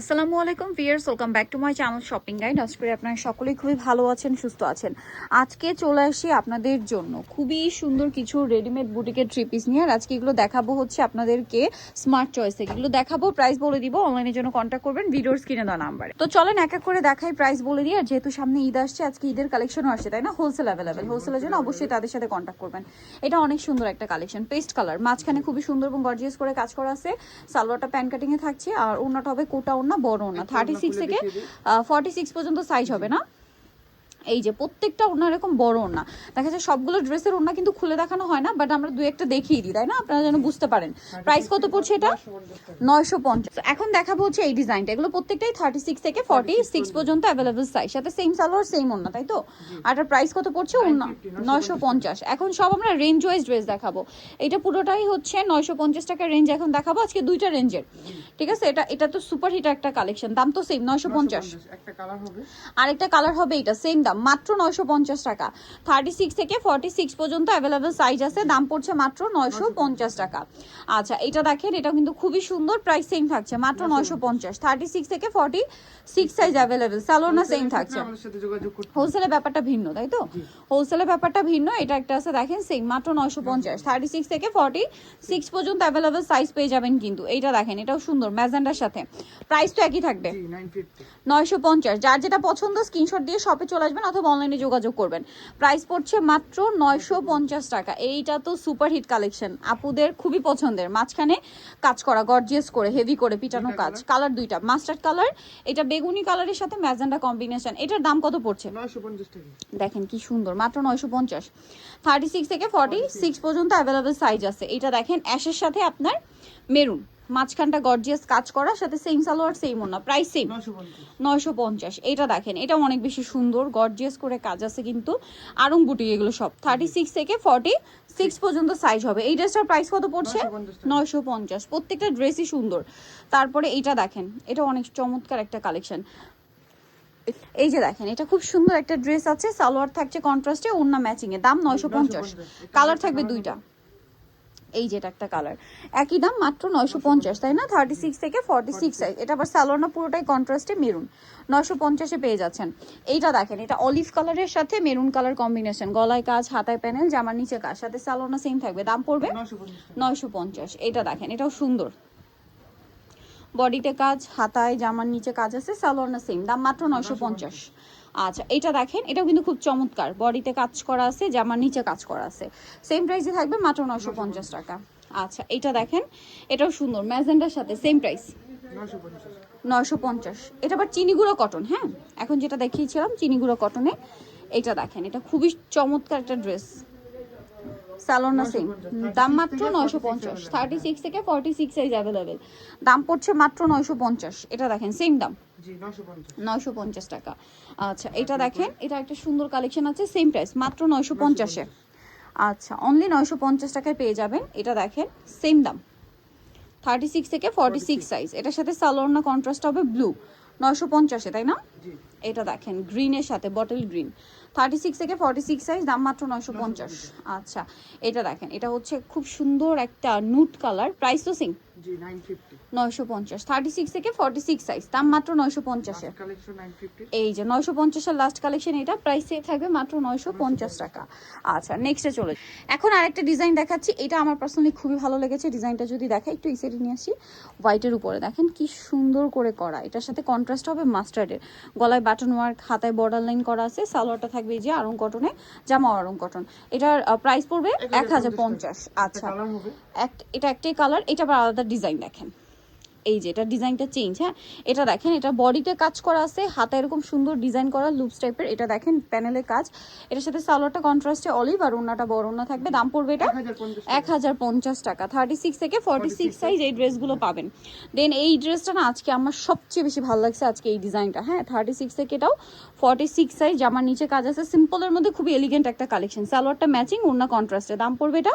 আসসালামু আলাইকুম viewers welcome back to my channel shopping guide. আজ করে আপনারা সকলেই খুবই ভালো আছেন, সুস্থ আছেন। আজকে চলে আসি আপনাদের জন্য। খুবই সুন্দর কিছু রেডিমেড বুটিকের থ্রি পিস নিয়ে, আর আজকে এগুলো দেখাবো হচ্ছে আপনাদেরকে স্মার্ট চয়েস এগুলো দেখাবো প্রাইস বলে দিব অনলাইনের জন্য কন্ট্যাক্ট করবেন, ভিডিওর স্ক্রিনে দেওয়া নাম্বারে তো চলেন এক এক করে দেখাই প্রাইস বলে দিই, আর যেহেতু সামনে ঈদ আসছে, আজকে ঈদের কালেকশনও আসছে, তাই না? হোলসেল অ্যাভেলেবেল হোলসেলের জন্য অবশ্যই তাদের সাথে কন্ট্যাক্ট করবেন। এটা অনেক সুন্দর একটা কালেকশন পেস্ট কালার মাঝখানে খুবই সুন্দর এবং গর্জিয়াস করে কাজ করা আছে। সালোয়ারটা প্যান কাটিং এ থাকছে, আর ওনাটা হবে কোটা ওনা বড় না থার্টি সিক্স থেকে ফর্টি সিক্স পর্যন্ত সাইজ হবে না? এই যে প্রত্যেকটা ওনা এরকম বড় ওনা দেখা যায় সবগুলো ড্রেসের ওনা কিন্তু খুলে দেখানো হয় না বাট আমরা দু একটা দেখিয়ে দিই তাই না? আপনারা যেন বুঝতে পারেন। প্রাইস কত পড়ছে এটা? নয়শো পঞ্চাশ এখন দেখাবো হচ্ছে এই ডিজাইনটা এগুলো প্রত্যেকটাই থার্টি সিক্স থেকে ফর্টি সিক্স পর্যন্ত। অ্যাভেলেবল সাইজ সাথে সেম সালোয়ার সেম ওনা তাই তো? আর প্রাইস কত পড়ছে? ওনা নয়শো পঞ্চাশ। এখন সব আমরা রেঞ্জ ওয়াইজ ড্রেস দেখাবো। এটা পুরোটাই হচ্ছে নয়শো পঞ্চাশ টাকার রেঞ্জ এখন দেখাবো। আজকে দুইটা রেঞ্জের ঠিক আছে? এটা এটা তো সুপার হিট একটা কালেকশন দাম তো সেম নয়শো পঞ্চাশ। আর একটা কালার হবে। আরেকটা কালার হবে এটা সেম দাম। মাত্র নয়শো পঞ্চাশ টাকা। থার্টি সিক্স থেকে ফর্টি সিক্স পর্যন্ত অ্যাভেলেবেল সাইজ আছে। দাম পড়ছে মাত্র নয়শো পঞ্চাশ টাকা। আচ্ছা এটা দেখেন এটা কিন্তু খুবই সুন্দর। প্রাইস সেম থাকছে। মাত্র নয়শো পঞ্চাশ। থার্টি সিক্স থেকে ফর্টি সিক্স সাইজ অ্যাভেলেবেল সালোনা সেম থাকছে। হোলসেলের ব্যাপারটা ভিন্ন তাই তো? হোলসেলের ব্যাপারটা ভিন্ন। এটা একটা আছে দেখেন সেম মাত্র নয়শো পঞ্চাশ। থার্টি সিক্স থেকে ফর্টি সিক্স পর্যন্ত অ্যাভেলেবেল সাইজ পেয়ে যাবেন কিন্তু। এইটা দেখেন এটাও সুন্দর ম্যাজেন্ডার সাথে। প্রাইস তো একই থাকবে। নয়শো পঞ্চাশ। যার যেটা পছন্দ স্ক্রিনশট দিয়ে শপে চলে আসবেন। অথবা অনলাইনে যোগাযোগ করবেন। প্রাইস পড়ছে মাত্র নয়শো পঞ্চাশ টাকা। এইটা তো সুপার হিট কালেকশন আপুদের খুবই পছন্দের। মাঝখানে কাজ করা গর্জিয়াস করে হেভি করে পিটানো কাজ। কালার দুইটা। মাস্টার্ড কালার এটা বেগুনি কালারের সাথে ম্যাজেন্ডা কম্বিনেশন এটার দাম কত পড়ছে? দেখেন কি সুন্দর। মাত্র নয়শো পঞ্চাশ। থার্টি সিক্স থেকে ফর্টি সিক্স পর্যন্ত অ্যাভেলেবেল সাইজ আছে। এটা দেখেন অ্যাশের সাথে আপনার মেরুন মাঝখানটা গর্জিয়াস কাজ করা সাথে সেম সালোয়ার সেম ওনা প্রাইস সেম নয়শো পঞ্চাশ। এটা দেখেন এটা অনেক বেশি সুন্দর গর্জিয়াস করে কাজ আছে কিন্তু। আরং বুটি এগুলো সব। থার্টি সিক্স থেকে ফর্টি সিক্স পর্যন্ত সাইজ হবে। এই ড্রেসটার প্রাইস কত পড়ছে? নয়শো পঞ্চাশ প্রত্যেকটা ড্রেসই সুন্দর। তারপরে এটা দেখেন এটা অনেক চমৎকার একটা কালেকশন এই যে দেখেন এটা খুব সুন্দর একটা ড্রেস আছে। সালোয়ার থাকছে কন্ট্রাস্টে ওন্না ম্যাচিং এ। দাম নয়শো পঞ্চাশ। কালার থাকবে দুইটা। এই যেটা একটা কালার একই দাম মাত্র নয়শো পঞ্চাশ তাই না? থার্টি সিক্স থেকে ফর্টি সিক্স সাইজ এটা আবার সালোয়ার না পুরোটাই কন্ট্রাস্টে মেরুন নয়শো পঞ্চাশে পেয়ে যাচ্ছেন। এইটা দেখেন এটা অলিভ কালারের সাথে মেরুন কালার কম্বিনেশন গলায় কাজ হাতায় প্যানেল জামার নিচে কাজ। সাথে সালোয়ার না সেম থাকবে। দাম পড়বে 950 নয়শো পঞ্চাশ। এটা দেখেন এটাও সুন্দর। বডিতে কাজ হাতায় জামার নিচে কাজ আছে সালোয়ার না সেম দাম মাত্র নয়শো পঞ্চাশ। আচ্ছা এটা দেখেন, এটাও কিন্তু খুব চমৎকার। বডিতে কাজ করা আছে, জামার নিচে কাজ করা আছে। সেম প্রাইসে থাকবে মাত্র নশো পঞ্চাশ টাকা। আচ্ছা এটা দেখেন, এটাও সুন্দর, ম্যাজেন্ডার সাথে সেম প্রাইস 950 নয়শো পঞ্চাশ। এটা আবার চিনিগুঁড়ো কটন হ্যাঁ? এখন যেটা দেখিয়েছিলাম চিনিগুঁড়ো কটনে এটা দেখেন, এটা খুবই চমৎকার একটা ড্রেস সালোনা সেম দাম মাত্র নয়শো পঞ্চাশ। থার্টি সিক্স থেকে ফর্টি সিক্স সাইজ অ্যাভেলেবেল দাম পড়ছে মাত্র নয়শো পঞ্চাশ। এটা দেখেন সেম দাম। নয়শো পঞ্চাশ। টাকা। আচ্ছা এটা দেখেন এটা একটা সুন্দর কালেকশন আছে সেম প্রাইস মাত্র নয়শো পঞ্চাশে। আচ্ছা অনলি নয়শো পঞ্চাশ টাকায় পেয়ে যাবেন। এটা দেখেন সেম দাম। থার্টি সিক্স থেকে ফর্টি সিক্স সাইজ এটার সাথে সালোয়ার না কন্ট্রাস্ট হবে ব্লু নয়শো পঞ্চাশে তাই না? জি। এটা দেখেন গ্রিনের সাথে বটল গ্রিন থার্টি সিক্স থেকে ফর্টি সিক্স সাইজ দাম মাত্র নয়শো পঞ্চাশ। আচ্ছা এটা দেখেন এটা হচ্ছে খুব সুন্দর একটা নুট কালার প্রাইস তো সিং 950 নয়শো পঞ্চাশ থার্টি সিক্স থেকে ফর্টি সিক্স সাইজ দাম মাত্র নয়শো পঞ্চাশে এই যে নয়শো পঞ্চাশের লাস্ট কালেকশন এটা প্রাইস থাকবে মাত্র নয়শো পঞ্চাশ টাকা। আচ্ছা নেক্সটে চলে এখন আরেকটা ডিজাইন দেখাচ্ছি এটা আমার পার্সোনালি খুবই ভালো লেগেছে। ডিজাইনটা যদি দেখা একটু নিয়ে আসি। হোয়াইটের উপরে দেখেন কি সুন্দর করে করা। এটার সাথে কন্ট্রাস্ট হবে মাস্টার্ডের গলায় বাটন ওয়ার্ক হাতায় বর্ডার লাইন করা আছে। সালোয়ারটা থাকবে এই যে আরং কটনে জামা আরং কটন এটার প্রাইস পড়বে এক হাজার পঞ্চাশ। আচ্ছা। এটা একটাই কালার এটা আবার আলাদা ডিজাইন দেখেন এই যে এটা ডিজাইনটা চেঞ্জ হ্যাঁ? এটা দেখেন এটা বডিতে কাজ করা আছে হাতে এরকম সুন্দর ডিজাইন করা লুপস টাইপের এটা দেখেন প্যানেলের কাজ। এটার সাথে সালোয়ারটা কন্ট্রাস্টে অলিভ আর ওনাটা বড় ওনা থাকবে দাম পড়বে এটা এক হাজার পঞ্চাশ টাকা। থার্টি সিক্স থেকে ফর্টি সিক্স সাইজ এই ড্রেসগুলো পাবেন। দেন এই ড্রেসটা না আজকে আমার সবচেয়ে বেশি ভালো লাগছে আজকে এই ডিজাইনটা হ্যাঁ? থার্টি সিক্স থেকে এটাও ফর্টি সিক্স সাইজ জামার নিচে কাজ আছে সিম্পলের মধ্যে খুবই এলিগেন্ট একটা কালেকশন সালোয়ারটা ম্যাচিং ওনা কন্ট্রাস্টে দাম পড়বে এটা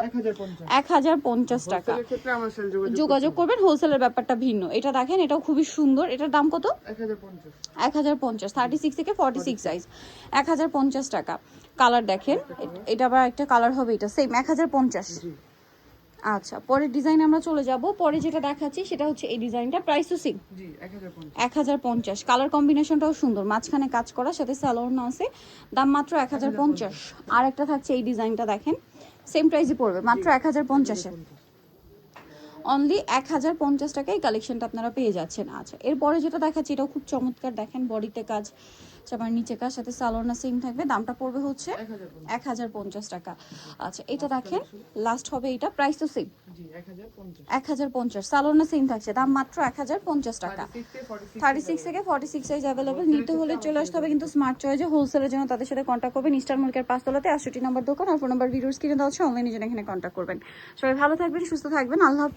এক হাজার পঞ্চাশ। টাকা। যোগাযোগ করবেন হোলসেলের ব্যাপারটা ভিন্ন। এটা দেখেন এটাও খুবই সুন্দর এটার দাম কত এক হাজার পঞ্চাশ থার্টি সিক্স থেকে ফর্টি সিক্স সাইজ এক হাজার পঞ্চাশ টাকা কালার দেখেন এটা আবার একটা কালার হবে এটা সেম এক হাজার পঞ্চাশ আচ্ছা পরের ডিজাইন আমরা চলে যাব পরে যেটা দেখাচ্ছি সেটা হচ্ছে এই ডিজাইনটা প্রাইস তো সেম এক হাজার পঞ্চাশ কালার কম্বিনেশনটাও সুন্দর মাঝখানে কাজ করা সাথে স্যালোর না আছে দাম মাত্র এক হাজার পঞ্চাশ আর একটা থাকছে এই ডিজাইনটা দেখেন সেম প্রাইসই পড়বে মাত্র এক হাজার পঞ্চাশে অনলি এক হাজার পঞ্চাশ টাকায় কালেকশনটা আপনারা পেয়ে যাচ্ছেন আচ্ছা। এরপরে যেটা দেখাচ্ছি এটাও খুব চমৎকার দেখেন বডিতে কাজ আবার নিচে কাজ সাথে সালোনা সেম থাকবে দামটা পড়বে হচ্ছে এক হাজার পঞ্চাশ। টাকা। আচ্ছা এটা দেখেন লাস্ট হবে এটা প্রাইস তো সেম এক হাজার পঞ্চাশ। সালোনা সেম থাকছে দাম মাত্র এক হাজার পঞ্চাশ টাকা। থার্টি সিক্স থেকে ফর্টি সিক্স সাইজ অ্যাভেলেবল নিতে হলে চলে আসতে হবে কিন্তু স্মার্ট চয়েজে হোলসেলের জন্য তাদের সাথে কন্ট্যাক্ট করবেন। ইস্টার মার্কের পাঁচতলাতে আটষট্টি নম্বর দোকান আর ফোন নাম্বার ভিডিওস কিনে দেওয়া হচ্ছে অনলাইনে জন্য এখানে কন্ট্যাক্ট করবেন। সবাই ভালো থাকবেন সুস্থ থাকবেন আল্লাহ হাফেজ।